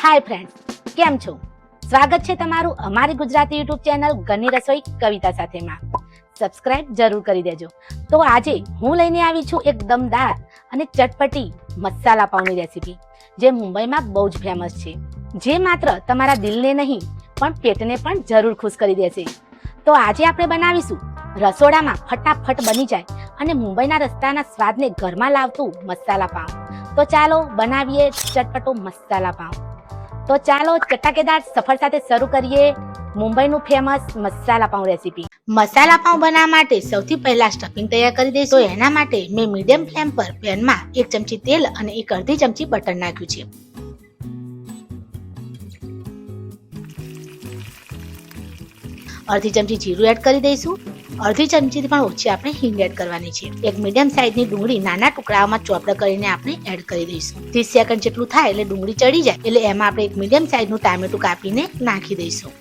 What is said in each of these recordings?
Hi friends કેમ છો? સ્વાગત છે તમારું અમારી ગુજરાતી યુટ્યુબ ચેનલ ઘરની રસોઈ કવિતા સાથેમાં. સબસ્ક્રાઇબ જરૂર કરી દેજો. તો આજે હું લઈને આવી છું એક દમદાર અને ચટપટી મસાલા પાઉની રેસીપી જે મુંબઈમાં બહુ જ ફેમસ છે. જે માત્ર તમારા દિલને નહીં, પણ પેટને પણ જરૂર ખુશ કરી દેશે. તો આજે આપણે બનાવીશું રસોડામાં ફટાફટ બની જાય અને મુંબઈના રસ્તાના સ્વાદને ઘરમાં લાવતું મસાલા પાઉં. તો ચાલો બનાવીએ ચટપટો મસાલા પાઉં. તો ચાલો ચટાકેદાર સફર સાથે શરૂ કરીએ મુંબઈનું ફેમસ મસાલા પાઉં રેસીપી મસાલા પાઉં બનાવવા માટે સૌથી પહેલા સ્ટફિંગ તૈયાર કરી દઈશું. એના માટે મેં મીડિયમ ફ્લેમ પર પેનમાં એક ચમચી તેલ અને એક અડધી ચમચી બટર નાખ્યું છે. અડધી ચમચી જીરું એડ કરી દઈશું. અડધી ચમચીથી પણ ઓછી આપણે હિંગ એડ કરવાની છે. એક મીડિયમ સાઇઝની ડુંગળી નાના ટુકડાઓમાં ચોપડા કરીને આપણે એડ કરી દઈશું. ત્રીસ સેકન્ડ જેટલું થાય એટલે ડુંગળી ચડી જાય, એટલે એમાં આપણે એક મીડિયમ સાઇઝનું ટામેટું કાપીને નાખી દઈશું.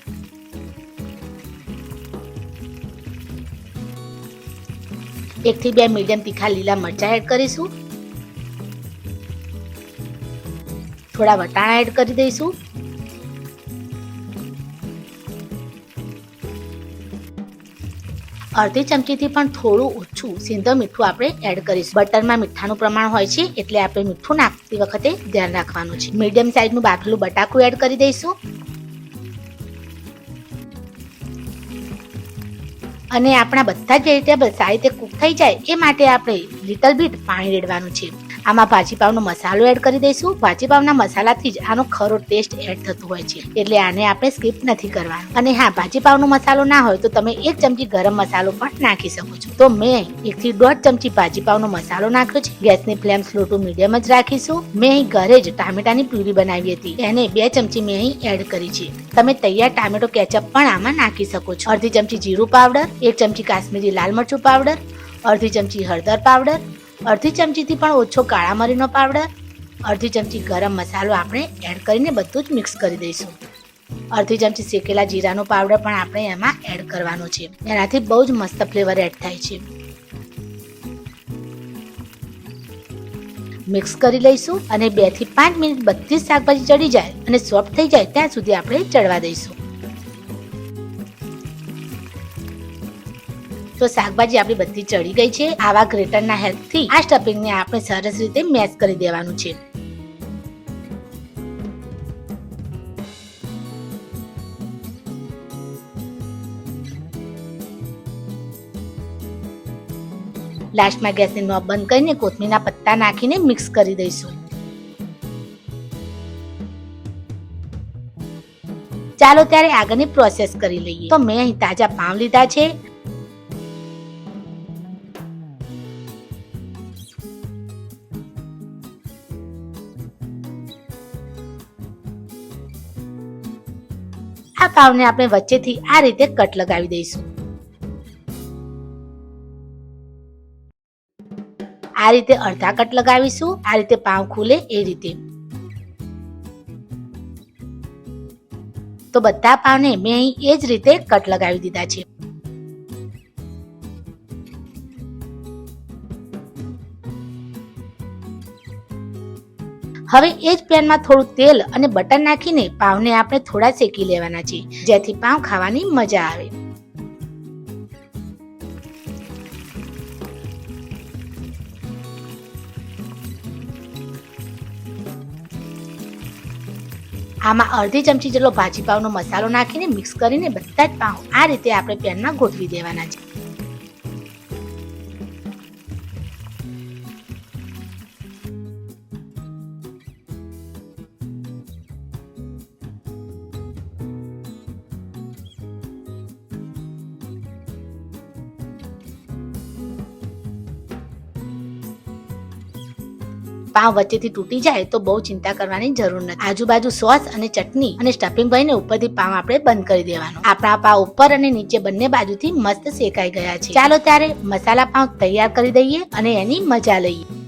એકથી બે મીડિયમ તીખા લીલા મરચાં એડ કરીશું. થોડા વટાણા એડ કરી દઈશું. અડધી ચમચીથી પણ થોડું ઓછું સિંધો મીઠું આપણે એડ કરીશું. બટરમાં મીઠાનું પ્રમાણ હોય છે એટલે આપણે મીઠું નાખતી વખતે ધ્યાન રાખવાનું છે. મીડિયમ સાઈઝનું બાફેલું બટાકું એડ કરી દઈશું. અને આપણા બધા જ વેજીટેબલ સારી રીતે કૂક થઈ જાય એ માટે આપણે લિટલ બીટ પાણી રેડવાનું છે. આમાં ભાજીપાવનો મસાલો એડ કરી દઈશું. ભાજીપાવના મસાલાથી જ આનો ખરો ટેસ્ટ એડ થતો હોય છે. એટલે આને આપણે સ્કીપ નથી કરવાનું. અને હા, ભાજીપાવનો મસાલો ના હોય તો તમે એક ચમચી ગરમ મસાલો પણ નાખી શકો છો. તો મેં એક થી દોઢ ચમચી ભાજીપાવનો મસાલો નાખ્યો છે. ગેસની ફ્લેમ સ્લો ટુ મીડિયમ જ રાખીશું. મેં અહીં ઘરે જ ટામેટાની પ્યુરી બનાવી હતી. એને બે ચમચી મેં અહીં એડ કરી છે. તમે તૈયાર ટામેટો કેચઅપ પણ આમાં નાખી શકો છો. અડધી ચમચી જીરું પાવડર, એક ચમચી કાશ્મીરી લાલ મરચું પાવડર, અડધી ચમચી હળદર પાવડર અડધી ચમચીથી પણ ઓછો કાળા મરીનો પાવડર અડધી ચમચી ગરમ મસાલો આપણે એડ કરીને બધું જ મિક્સ કરી દઈશું. અડધી ચમચી શેકેલા જીરાનો પાવડર પણ આપણે એમાં એડ કરવાનો છે. એનાથી બહુ જ મસ્ત ફ્લેવર એડ થાય છે. મિક્સ કરી લઈશું અને બેથી પાંચ મિનિટ બધી શાકભાજી ચડી જાય અને સોફ્ટ થઈ જાય ત્યાં સુધી આપણે ચડવા દઈશું. તો શાકભાજી આપણી બધી ચડી ગઈ છે. આવા ગ્રેટરના હેલ્પથી આ સ્ટફિંગને આપણે સરસ રીતે મેશ કરી દેવાનું છે. લાસ્ટમાં ગેસની નોબ બંધ કરીને કોથમીરના પત્તા નાખીને મિક્સ કરી દઈશું. ચાલો ત્યારે આગળની પ્રોસેસ કરી લઈએ. તો મેં અહીં તાજા પાઉં લીધા છે. આ પાવને આપણે વચ્ચેથી આ રીતે કટ લગાવી દઈશું. આ રીતે અડધા કટ લગાવીશું, આ રીતે પાવ ખુલે એ રીતે. તો બધા પાવને મેં અહીં એ જ રીતે કટ લગાવી દીધા છે. હવે એ જ પેનમાં થોડું તેલ અને બટર નાખીને પાવને આપણે થોડા શેકી લેવાના છે જેથી પાવ ખાવાની મજા આવે. આમાં અડધી ચમચી જેટલો ભાજી પાવનો મસાલો નાખીને મિક્સ કરીને બધા જ પાઉં આ રીતે આપણે પેનમાં ગોઠવી દેવાના છે. પાવ વચ્ચેથી તૂટી જાય તો બહુ ચિંતા કરવાની જરૂર નથી. આજુબાજુ સોસ અને ચટણી અને સ્ટફિંગ ભરીને ઉપરથી પાવ આપણે બંધ કરી દેવાનું. આપણા પાવ ઉપર અને નીચે બંને બાજુથી મસ્ત શેકાઈ ગયા છે. ચાલો ત્યારે મસાલા પાવ તૈયાર કરી દઈએ અને એની મજા લઈએ.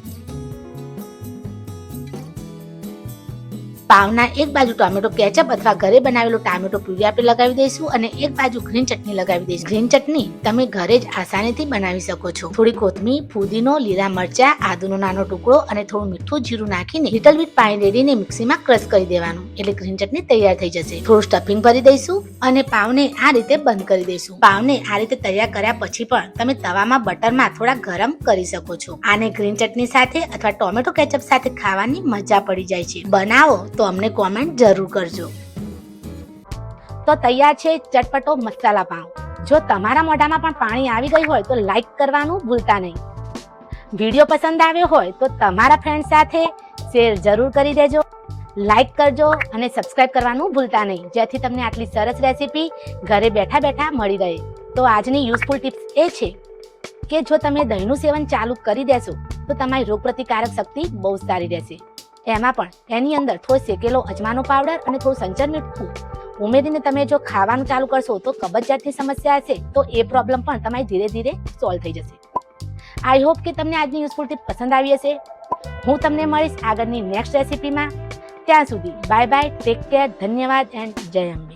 પાવના એક બાજુ ટોમેટો કેચઅપ અથવા ઘરે બનાવેલું ટામેટો પ્યુરી આપણે લગાવી દઈશું અને એક બાજુ ગ્રીન ચટણી લગાવી દઈશું. ગ્રીન ચટણી તમે ઘરે જ આસાનીથી બનાવી શકો છો. થોડી કોથમીર, ફુદીનો, લીલા મરચા, આદુનો નાનો ટુકડો અને થોડું મીઠું જીરું નાખીને લિટલ બીટ પાણી રેડીને મિક્સીમાં ક્રશ કરી દેવાનું. એટલે ગ્રીન ચટણી તૈયાર થઈ જશે. થોડું સ્ટફિંગ ભરી દઈશું અને પાવને આ રીતે બંધ કરી દઈશું. પાવને આ રીતે તૈયાર કર્યા પછી પણ તમે તવામાં બટરમાં થોડા ગરમ કરી શકો છો. આને ગ્રીન ચટણી સાથે અથવા ટોમેટો કેચઅપ સાથે ખાવાની મજા પડી જાય છે. બનાવો તો અમને કોમેન્ટ જરૂર કરજો. તો તૈયાર છે ચટપટો મસાલા પાઉં. જો તમારા મોઢામાં પણ પાણી આવી ગયું હોય તો લાઈક કરવાનું ભૂલતા નહીં. વીડિયો પસંદ આવ્યો હોય તો તમારા ફ્રેન્ડ સાથે શેર જરૂર કરી દેજો. લાઈક કરજો અને સબસ્ક્રાઇબ કરવાનું ભૂલતા નહીં. જેથી તમને આટલી સરસ રેસીપી ઘરે બેઠા બેઠા મળી રહે. તો આજની યુઝફુલ ટિપ્સ એ છે કે જો તમે દહીંનું સેવન ચાલુ કરી દેશો તો તમારી રોગપ્રતિકારક શક્તિ બહુ સારી રહેશે. એમાં પણ એની અંદર થોડો શેકેલો અજમાનો પાવડર અને થોડું સંચર મીઠું. ઉમેરીને તમે જો ખાવાનું ચાલુ કરશો તો કબજિયાતની સમસ્યા હશે, તો એ પ્રોબ્લેમ પણ તમારી ધીરે ધીરે સોલ્વ થઈ જશે. આઈ હોપ કે તમને આજની યુઝફુલ ટીપ પસંદ આવી હશે. હું તમને મળીશ આગળની નેક્સ્ટ રેસિપીમાં ત્યાં સુધી બાય બાય ટેક કેર ધન્યવાદ એન્ડ જય અંબે